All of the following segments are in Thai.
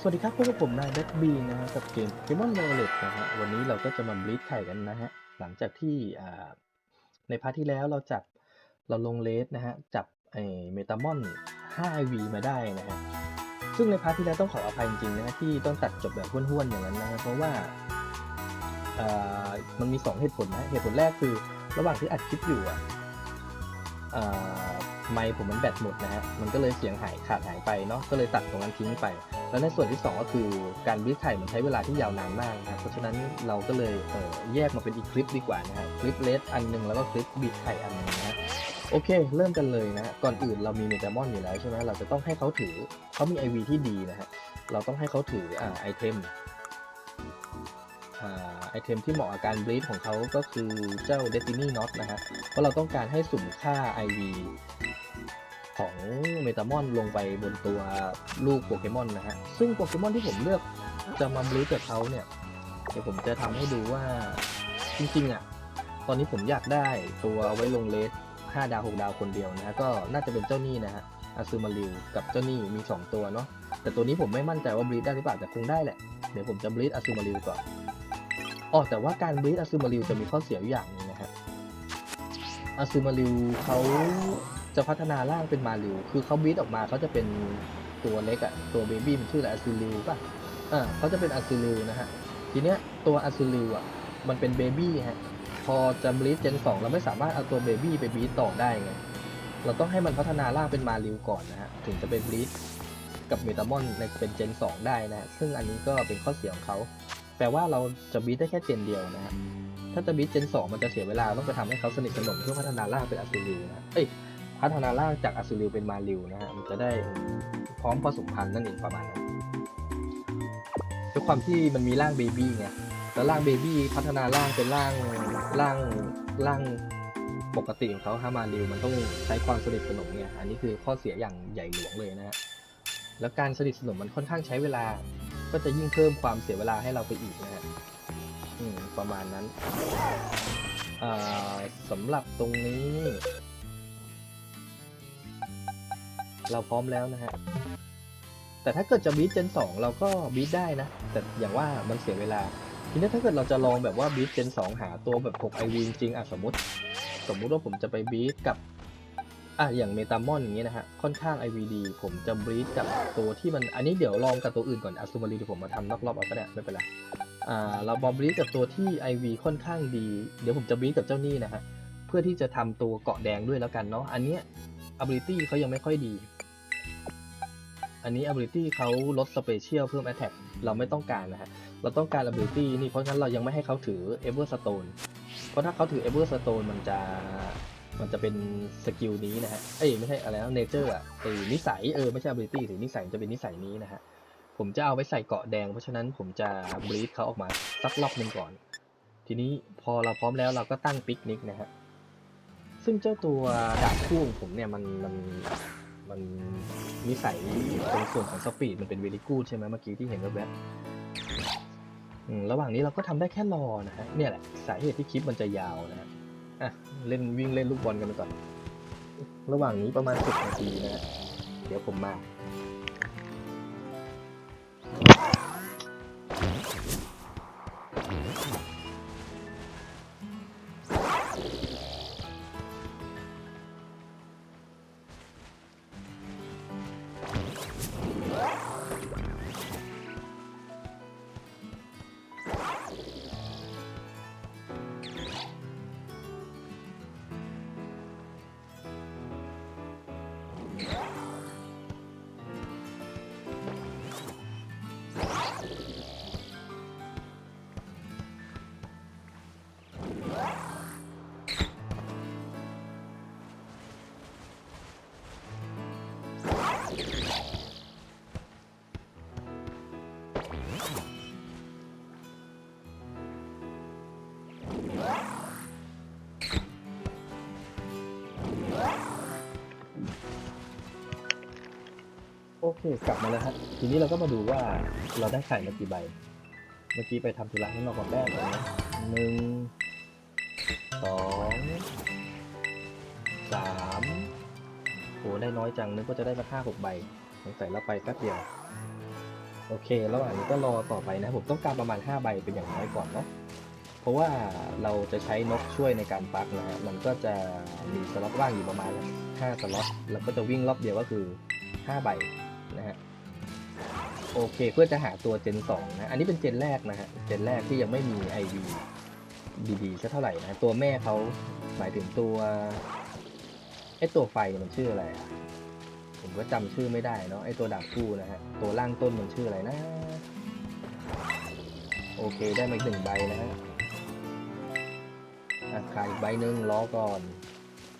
สวัสดีครับพบกับผมนายแบ็คบีนะฮะกับเกม Pokemon Violet นะฮะวันนี้เราก็จะมาบลีดไข่กันนะฮะหลังจากที่ในพาร์ทที่แล้วเราจับเราลงเลสนะฮะจับไอเมตามอน 5IV มาได้นะฮะซึ่งในพาร์ทที่แล้วต้องขออภัยจริงๆนะฮะที่ต้องตัดจบแบบห้วนๆอย่างนั้นนะฮะเพราะว่ามันมี 2 เหตุผลนะเหตุผลแรกคือระหว่างที่อัดคลิปอยู่อะอ่าไมค์ผมมันแบตหมดนะฮะมันก็เลยเสียงหายขาดหายไปเนาะก็เลยตัดตรงนั้นทิ้งไป แล้วในส่วนที่ 2 ก็คือการวิจัยมันใช้เวลาที่ยาวนานมากนะครับเพราะฉะนั้นเราก็เลยเอ่อแยกมาเป็นอีกคลิปดีกว่านะฮะคลิปเลสอันหนึงแล้วก็คลิปบีไข่อันหนึงนะฮะโอเค เริ่มกันเลยนะฮะก่อนอื่นเรามีเมตามอนอยู่แล้วใช่ไหมเราจะต้องให้เขาถือเขามี IV ที่ดีนะฮะเราต้องให้เขาถืออ่าไอเทมอ่าไอเทมที่เหมาะกับการบลีดของเขาก็คือเจ้า Destiny Knot นะฮะเพราะเราต้องการให้สุ่มค่า IV ของเมตามอนลงไปบนตัวลูกโปเกมอนนะฮะ ซึ่งโปเกมอนที่ผมเลือกจะมาบลีดกับเขาเนี่ย เดี๋ยวผมจะทำให้ดูว่าจริงๆอะ ตอนนี้ผมอยากได้ตัวไว้ลงเลส5ดาว 6 ดาวคนเดียวนะฮะ ก็น่าจะเป็นเจ้านี่นะฮะอาซูมาริวกับเจ้านี่มี 2 ตัวเนาะ แต่ตัวนี้ผมไม่มั่นใจว่าบลีดได้หรือเปล่า แต่คงได้แหละ เดี๋ยวผมจะบลีดอาซูมาริวก่อนอ๋อแต่ว่าการบลีดอาซูมาริวจะมีข้อเสียอยู่อย่างหนึงนะฮะอาซูมาริวเขา จะพัฒนาร่างเป็นมาริว คือเขาบลีดออกมาเขาจะเป็นตัวเล็กอะตัวเบบี้มันชื่ออะไรอาซูริวป่ะอ่าเขาจะเป็นอาซูริวนะฮะ ทีเนี้ยตัวอาซูริวอะมันเป็นเบบี้ฮะ พอจะบลีดเจนสองเราไม่สามารถเอาตัวเบบี้ไปบลีดต่อได้ไง เราต้องให้มันพัฒนาร่างเป็นมาริวก่อนนะฮะ ถึงจะไปบลีดกับเมตามอนในเป็นเจนสองได้นะฮะซึ่งอันนี้ก็เป็นข้อเสียของเขา แปลว่าเราจะบลีดได้แค่เจนเดียวนะฮะถ้าจะบลีดเจนสองมันจะเสียเวลาต้องไปทำให้เขาสนิทสนมเพื่อพัฒนาร่างเป็นอาซูริวนะ เอ้ย พัฒนาร่างจากอาซูริวเป็นมาริวนะฮะมันจะได้พร้อมผสมพันธุ์นั่นเองประมาณนั้นด้วยความที่มันมีร่างเบบี้ไงแล้วร่างเบบี้พัฒนาร่างเป็นร่างร่างร่างปกติของเขาฮามาริวมันต้องใช้ความสนิทสนมไงอันนี้คือข้อเสียอย่างใหญ่หลวงเลยนะฮะแล้วการสนิทสนมมันค่อนข้างใช้เวลา ก็จะยิ่งเพิ่มความเสียเวลาให้เราไปอีกนะฮะประมาณนั้นสำหรับตรงนี้ เราพร้อมแล้วนะฮะ แต่ถ้าเกิดจะบีทเจนสองเราก็บีทได้นะ แต่อย่างว่ามันเสียเวลา ทีนี้ถ้าเกิดเราจะลองแบบว่าบีทเจนสองหาตัวแบบ6ไอวีจริงอะสมมติ สมมุติว่าผมจะไปบีทกับอะอย่างเมตามอนอย่างเงี้ยนะฮะ ค่อนข้าง IVD ผมจะบีทกับตัวที่มัน อันนี้เดี๋ยวลองกับตัวอื่นก่อนอาซูมารีเดี๋ยวผมมาทำนอกรอบเอาก็ได้ไม่เป็นไรอ่าเราบอมบีทกับตัวที่ IV ค่อนข้างดี เดี๋ยวผมจะบีทกับเจ้านี่นะฮะ เพื่อที่จะทำตัวเกาะแดงด้วยแล้วกันเนาะ อันเนี้ย ability เขายังไม่ค่อยดี อันนี้ ability เขาลด special เพิ่ม attack เราไม่ต้องการนะฮะ เราต้องการ ability นี่เพราะฉะนั้นเรายังไม่ให้เขาถือ everstone เพราะถ้าเขาถือ everstone มันจะมันจะเป็นสกิลนี้นะฮะ เอ้ยไม่ใช่อะไรนะ nature อะไอ้นิสัยเออไม่ใช่ ability หรือนิสัยจะเป็นนิสัยนี้นะฮะ ผมจะเอาไว้ใส่เกาะแดง เพราะฉะนั้นผมจะบรีดเขาออกมาสักรอบหนึ่งก่อน ทีนี้พอเราพร้อมแล้วเราก็ตั้งปิกนิกนะฮะ ซึ่งเจ้าตัวดาบคู่ของผมเนี่ยมันมัน มันนิสัยตรงส่วนของสปีดมันเป็นเวลิกูดใช่ไหมเมื่อกี้ที่เห็นแวบๆระหว่างนี้เราก็ทำได้แค่รอนะฮะเนี่ยแหละสาเหตุที่คลิปมันจะยาวนะฮะอะเล่นวิ่งเล่นลูกบอลกันไปก่อน ระหว่างนี้ประมาณสิบนาทีนะฮะเดี๋ยวผมมา กลับมาแล้วครับทีนี้เราก็มาดูว่าเราได้ไข่มากี่ใบ เมื่อกี้ไปทำธุระข้างนอกก่อนแรกก่อนะหนึ่งสองสามโหได้น้อยจังนึกว่าจะได้มาห้าหกใบสงสัยเราไปแป๊บเดียว โอเค ระหว่างนี้ก็รอต่อไปนะผมต้องการประมาณ 5 ใบเป็นอย่างน้อยก่อนเนาะเพราะว่าเราจะใช้นกช่วยในการปักนะฮะมันก็จะมีสล็อตว่างอยู่ประมาณ5สล็อตแล้วก็จะวิ่งรอบเดียวก็คือ 5 ใบ โอเค เพื่อจะหาตัวเจน2นะ อันนี้เป็นเจนแรกนะฮะ เจนแรกที่ยังไม่มี IV ดีๆสักเท่าไหร่นะ ตัวแม่เขาหมายถึงตัวไอตัวไฟมันชื่ออะไรอะผมก็จำชื่อไม่ได้เนาะไอตัวดาบคู่นะฮะ ตัวล่างต้นมันชื่ออะไรนะ โอเคได้มาหนึ่งใบนะฮะขายอีกใบหนึ่งรอก่อน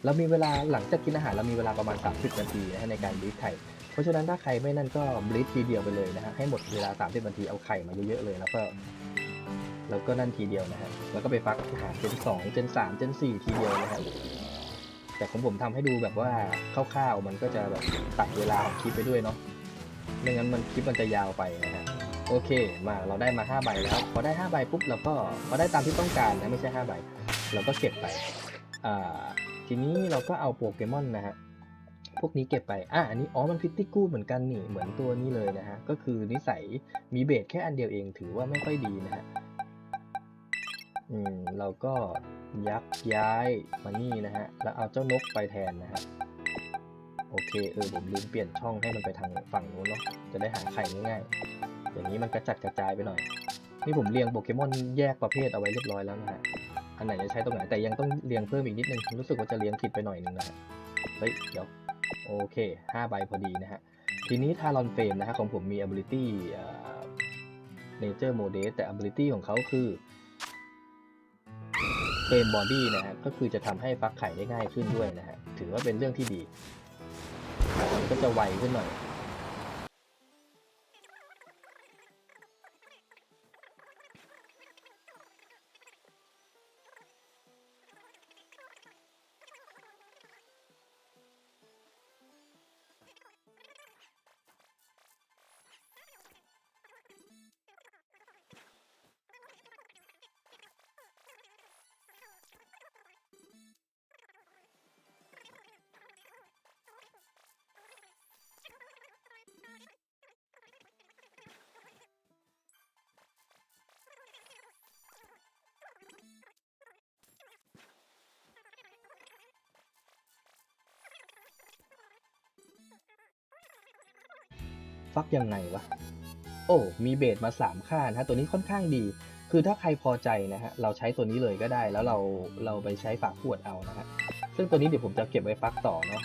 เรามีเวลาหลังจากกินอาหารเรามีเวลาประมาณ 30 นาทีนะฮะในการบลีดไข่ ราะฉะนั้นถ้าใครไม่นั่นก็บลีดทีเดียวไปเลยนะฮะให้หมดเวลา30นาทีเอาไข่มาเยอะๆเลย แล้วก็แล้วก็นั่นทีเดียวนะฮะแล้วก็ไปฟักหาเจนสองเจนสามเจนสี่ทีเดียวนะฮะแต่ของผมทำให้ดูแบบว่าคร่าวๆมันก็จะแบบตัดเวลาของคลิปไปด้วยเนาะไม่งั้นมันคลิปมันจะยาวไปนะฮะโอเคมาเราได้มา5ใบแล้วพอได้5ใบปุ๊บเราก็พอได้ตามที่ต้องการนะไม่ใช่5ใบเราก็เก็บไปอ่าทีนี้เราก็เอาโปเกมอนนะฮะ พวกนี้เก็บไป อะ อันนี้อ๋อ มันพิตตี้กู้เหมือนกันนี่ เหมือนตัวนี้เลยนะฮะ ก็คือนิสัยมีเบสแค่อันเดียวเองถือว่าไม่ค่อยดีนะฮะ อืม เราก็ยักย้ายมานี่นะฮะ แล้วเอาเจ้านกไปแทนนะฮะ โอเค เออ ผมลืมเปลี่ยนช่องให้มันไปทางฝั่งนู้นเนาะ จะได้หาไข่ง่ายๆ อย่างนี้มันกระจัดกระจายไปหน่อย นี่ผมเรียงโปเกมอนแยกประเภทเอาไว้เรียบร้อยแล้วนะฮะ อันไหนจะใช้ตรงไหน แต่ยังต้องเรียงเพิ่มอีกนิดนึง รู้สึกว่าจะเรียงผิดไปหน่อยนึงนะฮะ เฮ้ย เดี๋ยว โอเคห้าใบพอดีนะฮะ ทีนี้ทารอนเฟรมนะฮะของผมมี ability เนเจอ nature mode แต่ ability ของเขาคือเฟรมบอดี้นะฮะ ก็คือจะทำให้ฟักไข่ได้ง่ายขึ้นด้วยนะฮะ ถือว่าเป็นเรื่องที่ดี มันก็จะไวขึ้นหน่อย ฟักยังไงวะ โอ้ มีเบสมา 3 ค่านะฮะ ตัวนี้ค่อนข้างดี คือถ้าใครพอใจนะฮะ เราใช้ตัวนี้เลยก็ได้ แล้วเรา เราไปใช้ฝากขวดเอานะฮะ ซึ่งตัวนี้เดี๋ยวผมจะเก็บไว้ฟักต่อเนาะ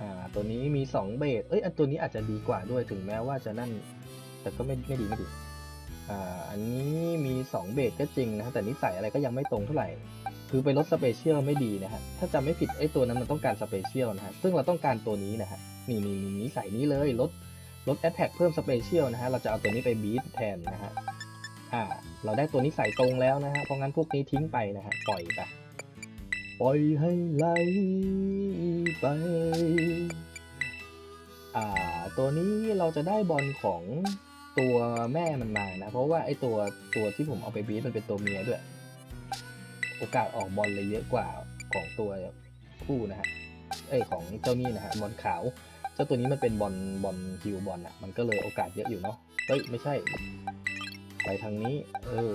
อ่า ตัวนี้มี 2 เบส เอ้ย อันตัวนี้อาจจะดีกว่าด้วย ถึงแม้ว่าจะนั่น แต่ก็ไม่ ไม่ดีไม่ดี อ่า อันนี้มี 2 เบสก็จริงนะฮะ แต่นิสัยอะไรก็ยังไม่ตรงเท่าไหร่คือไปลดสเปเชียลไม่ดีนะฮะ ถ้าจำไม่ผิดไอ้ตัวนั้นมันต้องการสเปเชียลนะฮะ ซึ่งเราต้องการตัวนี้นะฮะ นี่นี่นี่นิสัยนี้เลยลด ลดแอ t แทกเพิ่มสเปเชียลนะฮะ เราจะเอาตัวนี้ไปบีทแทนนะฮะ อ่า เราได้ตัวนี้ใส่ตรงแล้วนะฮะ เพราะงั้นพวกนี้ทิ้งไปนะฮะ ปล่อยไป ปล่อยให้ไหลไป อ่า ตัวนี้เราจะได้บอลของตัวแม่มันมานะ เพราะว่าไอตัวตัวที่ผมเอาไปบีทมันเป็นตัวเมียด้วย โอกาสออกบอลเลยเยอะกว่าของตัวผู้นะฮะ เอ้ยของเจ้านี่นะฮะ บอลขาว จ้าตัวนี้มันเป็นบอลบอลฮิวบอลอะ มันก็เลยโอกาสเยอะอยู่เนาะ เฮ้ย ไม่ใช่ ไปทางนี้ เออ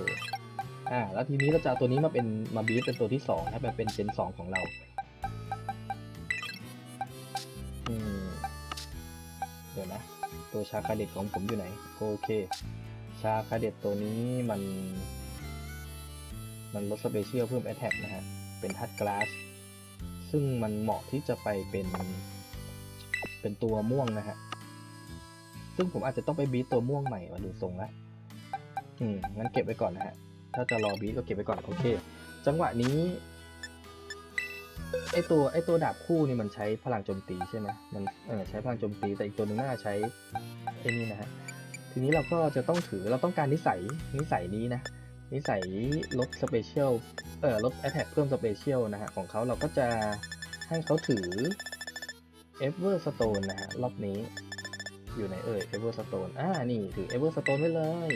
อ่า แล้วทีนี้เราจะตัวนี้มาเป็นมาบีฟเป็นตัวที่สองนะมันเป็นเจนสองของเรา อืม เดี๋ยวนะ ตัวชาคาเด็ดของผมอยู่ไหน โอเค ชาคาเด็ดตัวนี้มัน มันลดสเปเชียลเพิ่มแอ t แทกนะฮะ เป็นทัดกลาส ซึ่งมันเหมาะที่จะไปเป็น เป็นตัวม่วงนะฮะ ซึ่งผมอาจจะต้องไปบีทตัวม่วงใหม่มาดูทรงล้วอืมงั้นเก็บไว้ก่อนนะฮะ ถ้าจะรอบีทก็เก็บไว้ก่อนโอเค จังหวะนี้ไอตัวไอตัวดาบคู่นี่มันใช้พลังโจมตีใช่ไหมมันเออใช้พลังโจมตีแต่อีกตัวหนึงน่าจะใช้ไอ้นี่นะฮะทีนี้เราก็จะต้องถือเราต้องการนิสัยนิสัยนี้นะนิสัยลดสเปเชียลเออลด a t แทกเพิ่มสเปเชียลนะฮะของเขาเราก็จะให้เขาถือ Everstone นนะฮะรอบนี้อยู่ไหนเอ่ย Everstone อ่านี่ถือ Everstone ไว้เลย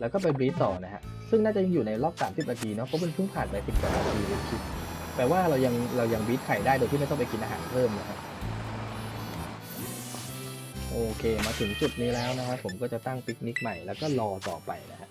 แล้วก็ไปบรีต่อนะฮะ ซึ่งน่าจะยังอยู่ในรอบ 30 นาทีเนาะเพราะมันเพิ่งผ่านไป10กว่านาทีในคลิปแปลว่าเรายังเรายังบรีดไข่ได้โดยที่ไม่ต้องไปกินอาหารเพิ่มนะฮะโอโอเคมาถึงจุดนี้แล้วนะครับผมก็จะตั้งปิกนิกใหม่แล้วก็รอต่อไปนะฮะ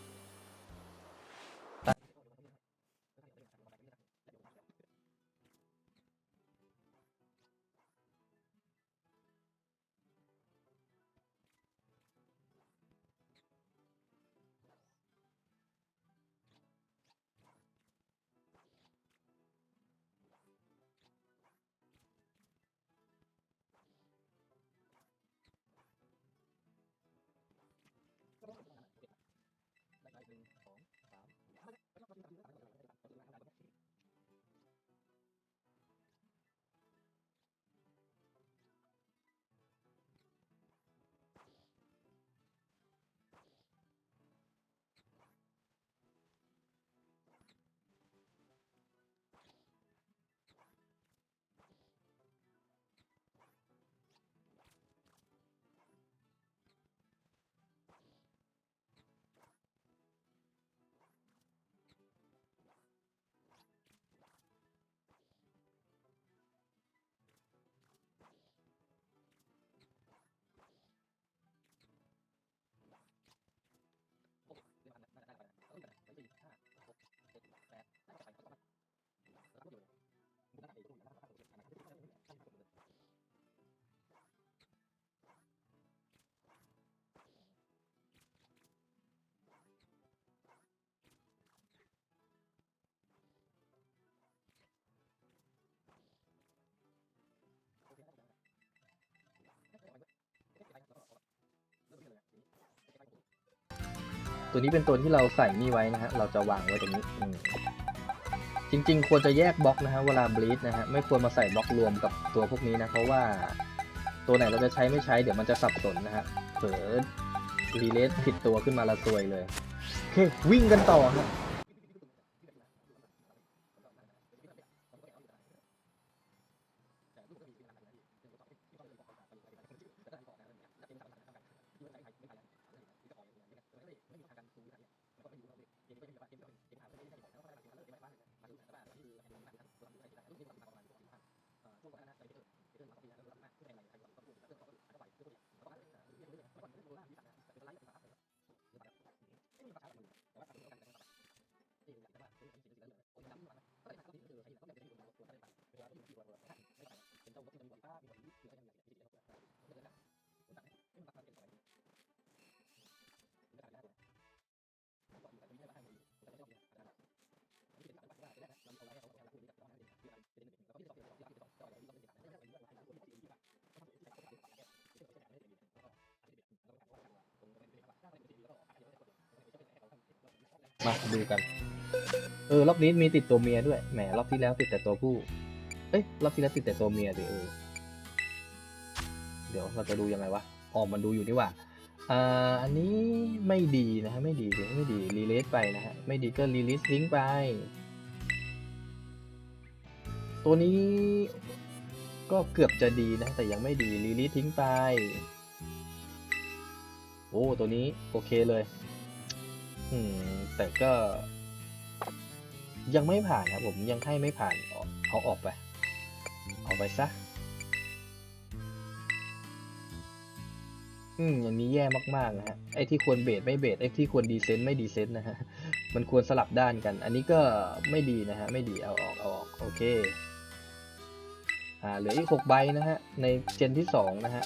ตัวนี้เป็นตัวที่เราใส่นี่ไว้นะฮะ เราจะวางไว้ตรงนี้จริง ๆ ควรจะแยกบล็อกนะฮะเวลาบลีดนะฮะ ไม่ควรมาใส่บล็อกรวมกับตัวพวกนี้นะ เพราะว่าตัวไหนเราจะใช้ไม่ใช้เดี๋ยวมันจะสับสนนะฮะเผลอรีเลสผิดตัวขึ้นมาละซวยเลยโอเควิ่งกันต่อฮะ มาดูกัน เออรอบนี้มีติดตัวเมียด้วย แหมรอบที่แล้วติดแต่ตัวผู้ เอ้ยรอบที่แล้วติดแต่ตัวเมียดิเออ เดี๋ยวเราจะดูยังไงวะอ๋อมันดูอยู่นี่ว่าอ่า อันนี้ไม่ดีนะฮะ ไม่ดีถือว่าไม่ดีรีเลสไปนะฮะ ไม่ดีก็รีลิสลิงไป ตัวนี้ก็เกือบจะดีนะ แต่ยังไม่ดีรีลิสทิ้งไป โอ้ ตัวนี้โอเคเลย อืม แต่ก็ ยังไม่ผ่านครับผมยังให้ไม่ผ่านเอาอออกไปเอาไปซะ อืมอย่างนี้แย่มากๆนะฮะไอ้ที่ควรเบสไม่เบสไอ้ที่ควรดีเซนต์ไม่ดีเซนต์นะฮะมันควรสลับด้านกัน อันนี้ก็ไม่ดีนะฮะไม่ดีเอาออกเอาออกโอเคอ่าเหลืออีกหกใบนะฮะในเจนที่สองนะฮะ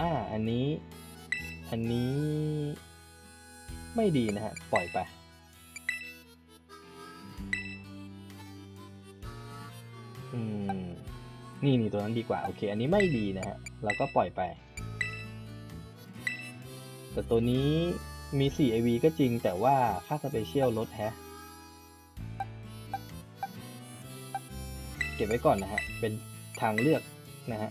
อ่า อันนี้ อันนี้ไม่ดีนะฮะ ปล่อยไป อืม นี่นี่ตัวนั้นดีกว่า โอเค อันนี้ไม่ดีนะฮะ เราก็ปล่อยไป แต่ตัวนี้มี 4 AV ก็จริงแต่ว่าค่าสเปเชียลลดแฮะ เก็บไว้ก่อนนะฮะ เป็น ทางเลือกนะฮะ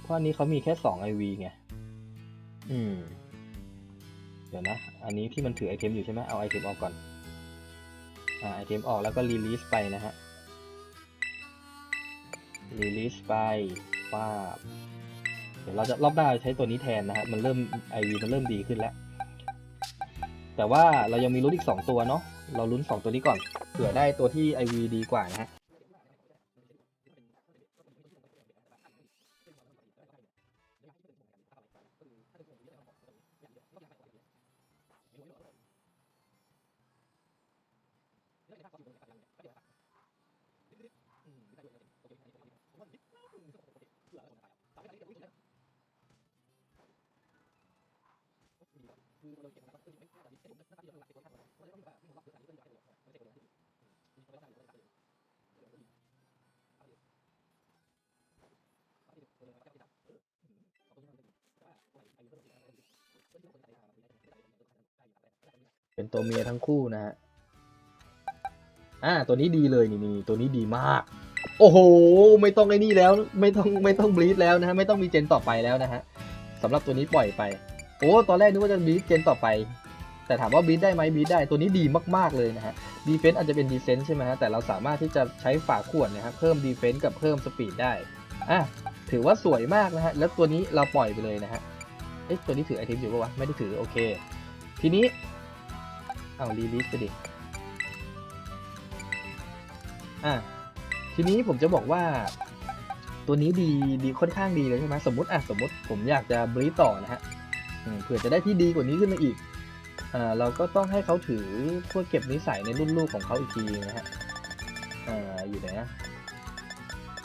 เพราะอันนี้เขามีแค่2 IV ไง อืม เดี๋ยวนะ อันนี้ที่มันถือไอเทมอยู่ใช่ไหมเอาไอเทมออกก่อน อ่า ไอเทมออกแล้วก็รีลีสไปนะฮะ รีลีสไปป้าบเดี๋ยวเราจะรอบหน้าใช้ตัวนี้แทนนะฮะ มันเริ่ม IV มันเริ่มดีขึ้นแล้ว แต่ว่าเรายังมีลุ้นอีก 2 ตัวเนาะเราลุ้น 2 ตัวนี้ก่อนเผื่อได้ตัวที่ IV ดีกว่านะฮะ ตัวเมียทั้งคู่นะฮะ อ่า ตัวนี้ดีเลยนี่นี่ตัวนี้ดีมาก โอ้โห ไม่ต้องไอ้นี่แล้ว ไม่ต้องไม่ต้องบลีดแล้วนะฮะ ไม่ต้องมีเจนต่อไปแล้วนะฮะสำหรับตัวนี้ปล่อยไป โอ้ ตอนแรกนึกว่าจะบลีดเจนต่อไป แต่ถามว่าบลีดได้ไหมบลีดได้ ตัวนี้ดีมากๆเลยนะฮะ ดีเฟนส์อาจจะเป็นดีเฟนส์ใช่ไหมฮะ แต่เราสามารถที่จะใช้ฝาขวดนะฮะเพิ่มดีเฟนส์กับเพิ่มสปีดได้ อะ ถือว่าสวยมากนะฮะ แล้วตัวนี้เราปล่อยไปเลยนะฮะเอ๊ะตัวนี้ถือไอเทมอยู่ปะวะ ไม่ได้ถือ โอเค ทีนี้ เอารีลิสไปดิ อะ ทีนี้ผมจะบอกว่า ตัวนี้ดีดีค่อนข้างดีเลยใช่ไหมสมมติอะสมมติผมอยากจะบรีต่อนะฮะเผื่อจะได้ที่ดีกว่านี้ขึ้นมาอีกอ่าเราก็ต้องให้เขาถือเพื่อเก็บนิสัยในรุ่นลูกของเขาอีกทีนะฮะอ่าอยู่ไหนนะ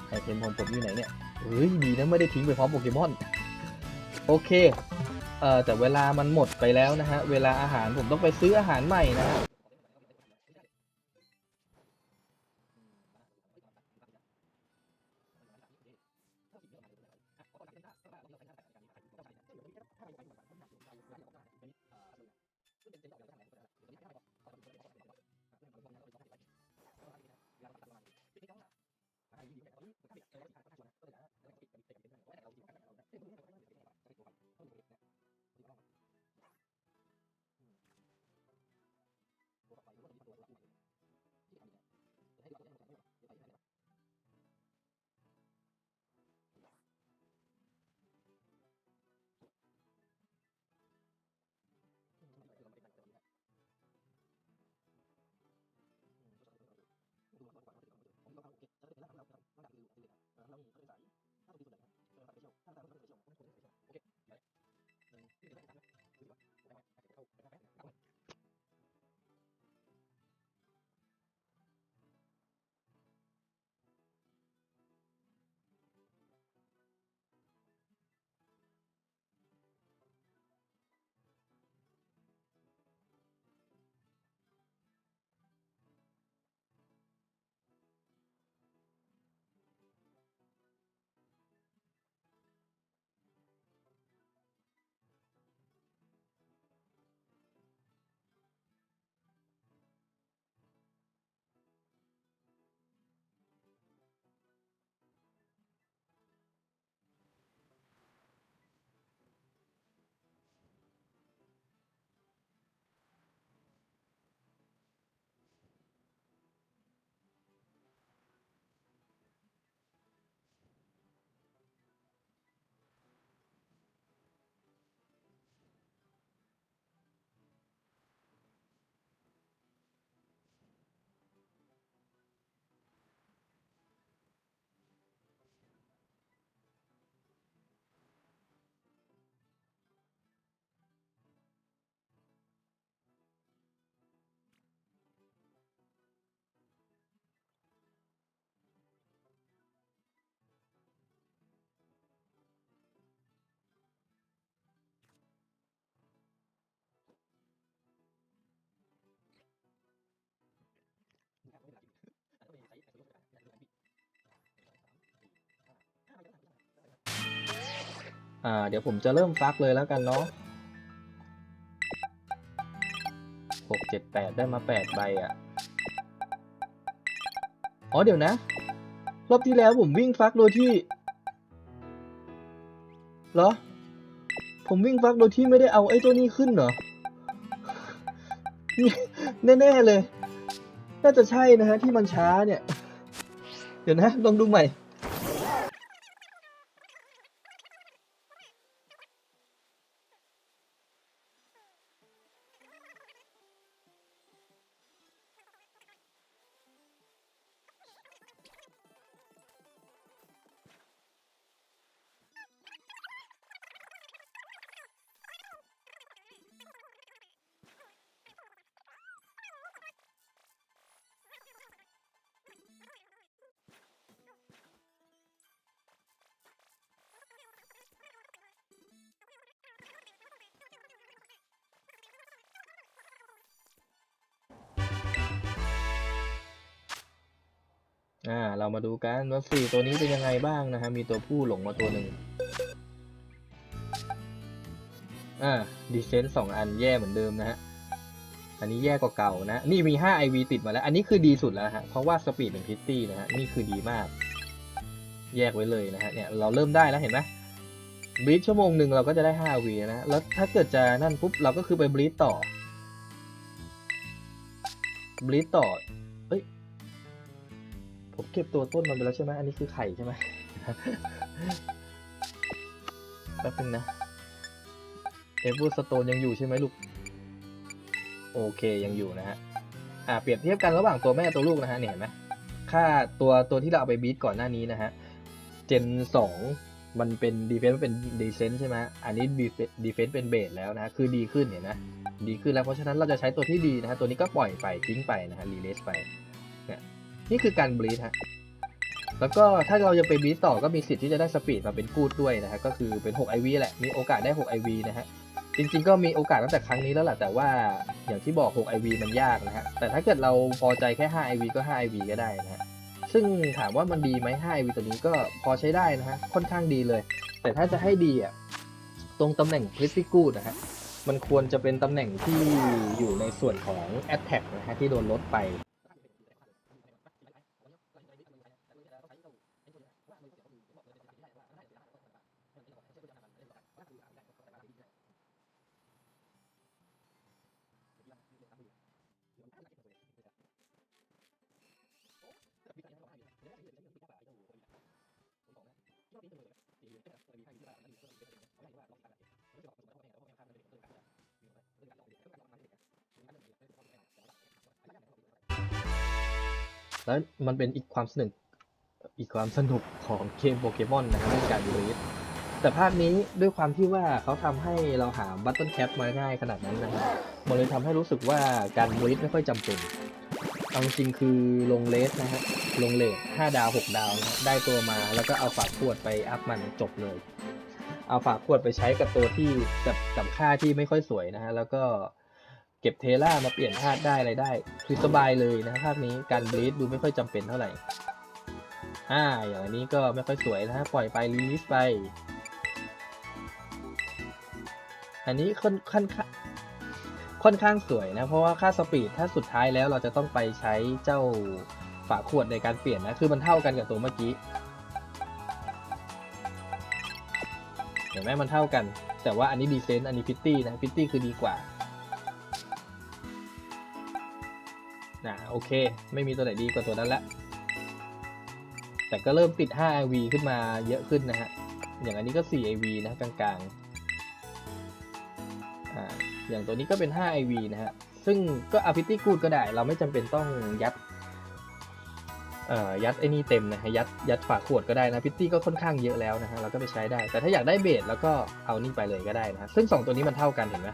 ไอเทมของผมอยู่ไหนเนี่ยเฮ้ยดีนะไม่ได้ทิ้งไปพร้อมโปเกมอน โอเค เอ่อแต่เวลามันหมดไปแล้วนะฮะ เวลาอาหารผมต้องไปซื้ออาหารใหม่นะฮะ อ่า เดี๋ยวผมจะเริ่มฟักเลยแล้วกันเนาะหกเจ็ดแปดได้มาแปดใบอะ อ๋อเดี๋ยวนะ รอบที่แล้วผมวิ่งฟักโดยที่ เหรอ ผมวิ่งฟักโดยที่ไม่ได้เอาไอ้ตัวนี้ขึ้นเหรอ แน่ๆเลย น่าจะใช่นะฮะที่มันช้าเนี่ย เดี๋ยวนะลองดูใหม่ อ่าเรามาดูกันว่าสี่ตัวนี้เป็นยังไงบ้างนะฮะมีตัวผู้หลงมาตัวหนึ่งอ่าดีเซนต์สองอันแย่เหมือนเดิมนะฮะอันนี้แย่กว่าเก่านะ นี่มี 5 IV ติดมาแล้ว อันนี้คือดีสุดแล้วฮะ เพราะว่าสปีดเป็นพิตตี้นะฮะ นี่คือดีมาก แยกไว้เลยนะฮะ เนี่ย เราเริ่มได้แล้วเห็นไหมบลีชชั่วโมงหนึ่งเราก็จะได้5วีนะ แล้วถ้าเกิดจะนั่นปุ๊บ เราก็คือไปบลีชต่อบลีชต่อ ก็บตัวต้นมันไปแล้วใช่ไหมอันนี้คือไข่ใช่ไหมแป๊บนึงนะเอเวอร์สโตนยังอยู่ใช่ไหมลูก โอเคยังอยู่นะฮะ อ่าเปรียบเทียบกันระหว่างตัวแม่ตัวลูกนะฮะเนี่ยเห็นไหมค่าตัวตัวที่เราเอาไปบีทก่อนหน้านี้นะฮะ เจนสองมันเป็นดีเฟนซ์เป็นดีเซนต์ใช่ไหมอันนี้ดีเฟนซ์เป็นเบสแล้วนะ คือดีขึ้นเห็นไหมดีขึ้นแล้วเพราะฉะนั้นเราจะใช้ตัวที่ดีนะฮะ ตัวนี้ก็ปล่อยไปทิ้งไปนะฮะรีเลสไป นี่คือการบลีทฮะแล้วก็ถ้าเราจะไปบีทต่อก็มีสิทธิ์ที่จะได้สปีดมาเป็นกูดด้วยนะฮะก็คือเป็น 6 IV แหละ มีโอกาสได้ 6 IV นะฮะจริงๆก็มีโอกาสตั้งแต่ครั้งนี้แล้วแหละแต่ว่าอย่างที่บอก 6 IV มันยากนะฮะแต่ถ้าเกิดเราพอใจแค่ 5 IV ก็ 5 IV ก็ได้นะฮะซึ่งถามว่ามันดีไหม5 IV ตัวนี้ก็พอใช้ได้นะฮะค่อนข้างดีเลย แต่ถ้าจะให้ดีอะตรงตำแหน่ง pretty good นะฮะมันควรจะเป็นตำแหน่งที่อยู่ในส่วนของ attack นะฮะที่โดนลดไป แล้วมันเป็นอีกความสนุกอีกความสนุกของเกมโปเกมอนนะครับในการรีดแต่ภาคนี้ด้วยความที่ว่าเขาทำให้เราหาบัตเทิลแคปมาง่ายขนาดนั้นนะฮะมันเลยทำให้รู้สึกว่าการรีดไม่ค่อยจำเป็นเอาจริงคือลงเลสนะฮะลงเลส5ดาว6ดาวนะได้ตัวมาแล้วก็เอาฝากขวดไปอัพมันจบเลย เอาฝากขวดไปใช้กับตัวที่กับกับค่าที่ไม่ค่อยสวยนะฮะแล้วก็ ก็บเทล่ามาเปลี่ยนธาตุได้อะไรได้ คือสบายเลยนะภาคนี้การบลีดดูไม่ค่อยจำเป็นเท่าไหร่อ่าอย่างอันนี้ก็ไม่ค่อยสวยนะปล่อยไปรีลิสไป อันนี้ค่อนค่อนข้างค่อนข้างสวยนะ เพราะว่าค่าสปีดถ้าสุดท้ายแล้วเราจะต้องไปใช้เจ้าฝาขวดในการเปลี่ยนนะ คือมันเท่ากันกับตัวเมื่อกี้ เห็นไหมมันเท่ากัน แต่ว่าอันนี้ดีเซนต์อันนี้พิตตี้นะพิตตี้คือดีกว่า นะโอเค ไม่มีตัวไหนดีกว่าตัวนั้นละแต่ก็เริ่มติด5 IV ขึ้นมาเยอะขึ้นนะฮะ อย่างอันนี้ก็4 IV นะกลางๆอ่าอย่างตัวนี้ก็เป็น5 IV นะฮะ ซึ่งก็อาพิตตี้กูดก็ได้ เราไม่จำเป็นต้องยัดเอ่อยัดไอ้นี่เต็มนะฮะ ยัดยัดฝาขวดก็ได้นะพิตตี้ก็ค่อนข้างเยอะแล้วนะฮะ เราก็ไปใช้ได้ แต่ถ้าอยากได้เบสแล้วก็เอานี่ไปเลยก็ได้นะฮะ ซึ่ง 2 ตัวนี้มันเท่ากันเห็นไหม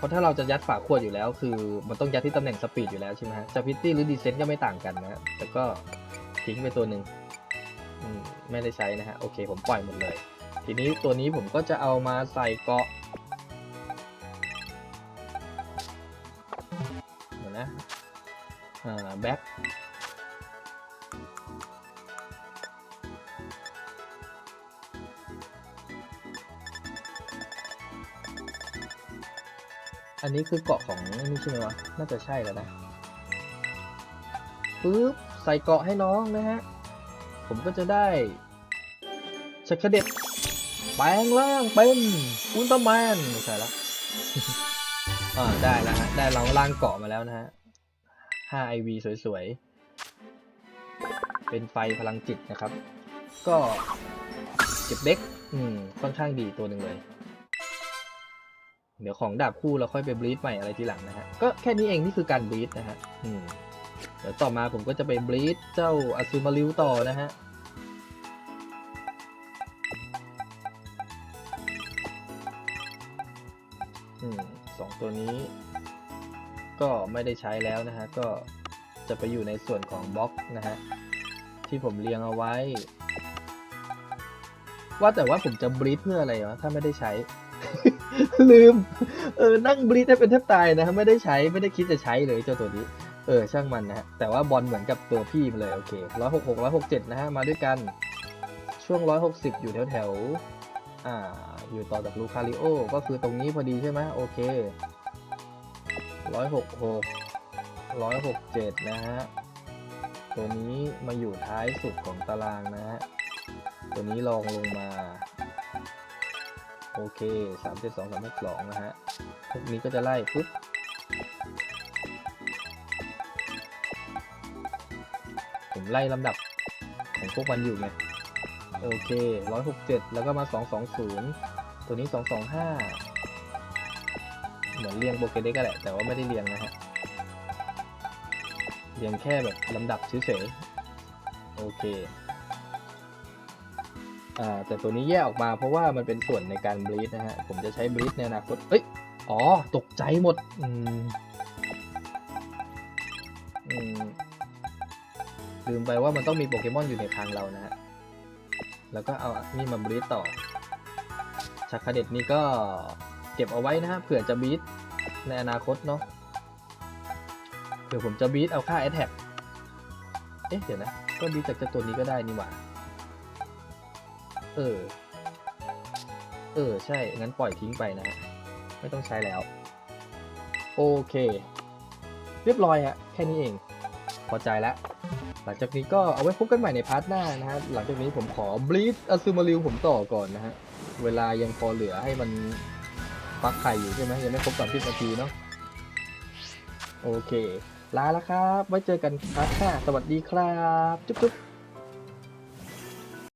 เพราะถ้าเราจะยัดฝาขวดอยู่แล้ว คือมันต้องยัดที่ตำแหน่งสปีดอยู่แล้วใช่ไหมฮะจะพิตตี้หรือดีเซนต์ก็ไม่ต่างกันนะฮะแต่ก็ทิ้งไปตัวหนึ่งไม่ได้ใช้นะฮะ โอเค ผมปล่อยหมดเลย ทีนี้ตัวนี้ผมก็จะเอามาใส่เกาะเดี๋ยวนะอ่าแบ็ค นนี้คือเกาะของนี่ใช่ไหมวะ น่าจะใช่แล้วนะปึ๊บใส่เกาะให้น้องนะฮะ ผมก็จะได้ชักเด็ดแปลงร่างเป็นอุลตร้าแมนไม่ใช่ละอ่าได้แล้วฮะ ได้เราล่างเกาะมาแล้วนะฮะ 5 IV สวยๆ เป็นไฟพลังจิตนะครับ ก็เก็บเด็กอืม ค่อนข้างดีตัวหนึ่งเลย เดี๋ยวของดาบคู่เราค่อยไปบลีดใหม่อะไรทีหลังนะฮะ ก็แค่นี้เองนี่คือการบลีดนะฮะอืมเดี๋ยวต่อมาผมก็จะไปบลีดเจ้าอ s ูมาริวต่อนะฮะอืมสองตัวนี้ ก็ไม่ได้ใช้แล้วนะฮะ ก็จะไปอยู่ในส่วนของบล็อกนะฮะ ที่ผมเรียงเอาไว้ ว่าแต่ว่าผมจะบลีดเพื่ออะไรวะถ้าไม่ได้ใช้ ลืม เออ นั่งบลีดให้เป็นแทบตายนะฮะไม่ได้ใช้ ไม่ได้คิดจะใช้เลยเจ้าตัวนี้ เออ ช่างมันนะฮะแต่ว่าบอลเหมือนกับตัวพี่มันเลย โอเคร้อยหกหกร้อยหกเจ็ดนะฮะ มาด้วยกัน ช่วงร้อยหกสิบอยู่แถวแถว อ่า อยู่ต่อจากลูคาริโอ ก็คือตรงนี้พอดีใช่ไหมโอเคร้อยหกหกร้อยหกเจ็ดนะฮะ ตัวนี้มาอยู่ท้ายสุดของตารางนะฮะ ตัวนี้ลองลงมา โอเคสามเจ็ดสองสามหกสองนะฮะพวกนี้ก็จะไล่ปุ๊บผมไล่ลำดับของพวกมันอยู่ไงโอเคร้อยหกเจ็ดแล้วก็มาสองสองศูนย์ตัวนี้สองสองห้าเหมือนเรียงโปเกเด็กกันแหละ แต่ว่าไม่ได้เรียงนะฮะเรียงแค่แบบลำดับเฉยๆโอเค อ่าแต่ตัวนี้แยกออกมาเพราะว่ามันเป็นส่วนในการบลีดนะฮะ ผมจะใช้บลีดในอนาคตเอ้ย อ๋อ ตกใจหมด อืมอืมลืมไปว่ามันต้องมีโปเกมอนอยู่ในคลังเรานะฮะ แล้วก็เอานี่มาบรีดต่อชักคาเด็ดนี่ก็เก็บเอาไว้นะฮะเผื่อจะบรีดในอนาคตเนาะเผื่อผมจะบรีดเอาค่าแอ t แทกเอ๊ะเดี๋ยวนะ ก็บรีดจากเจ้าตัวนี้ก็ได้นี่หว่า เออ เออ ใช่ งั้นปล่อยทิ้งไปนะฮะ ไม่ต้องใช้แล้ว โอเค เรียบร้อยฮะ แค่นี้เอง พอใจแล้ว หลังจากนี้ก็เอาไว้พบกันใหม่ในพาร์ทหน้านะฮะ หลังจากนี้ผมขอบลีดอ s ูมาริวผมต่อก่อนนะฮะ เวลายังพอเหลือให้มันฟักไข่อยู่ใช่ไหมยังไม่ครบสามสิบนาทีเนาะ โอเค ลาแล้วครับ ไว้เจอกันพาร์ทหน้า สวัสดีครับ จุ๊บ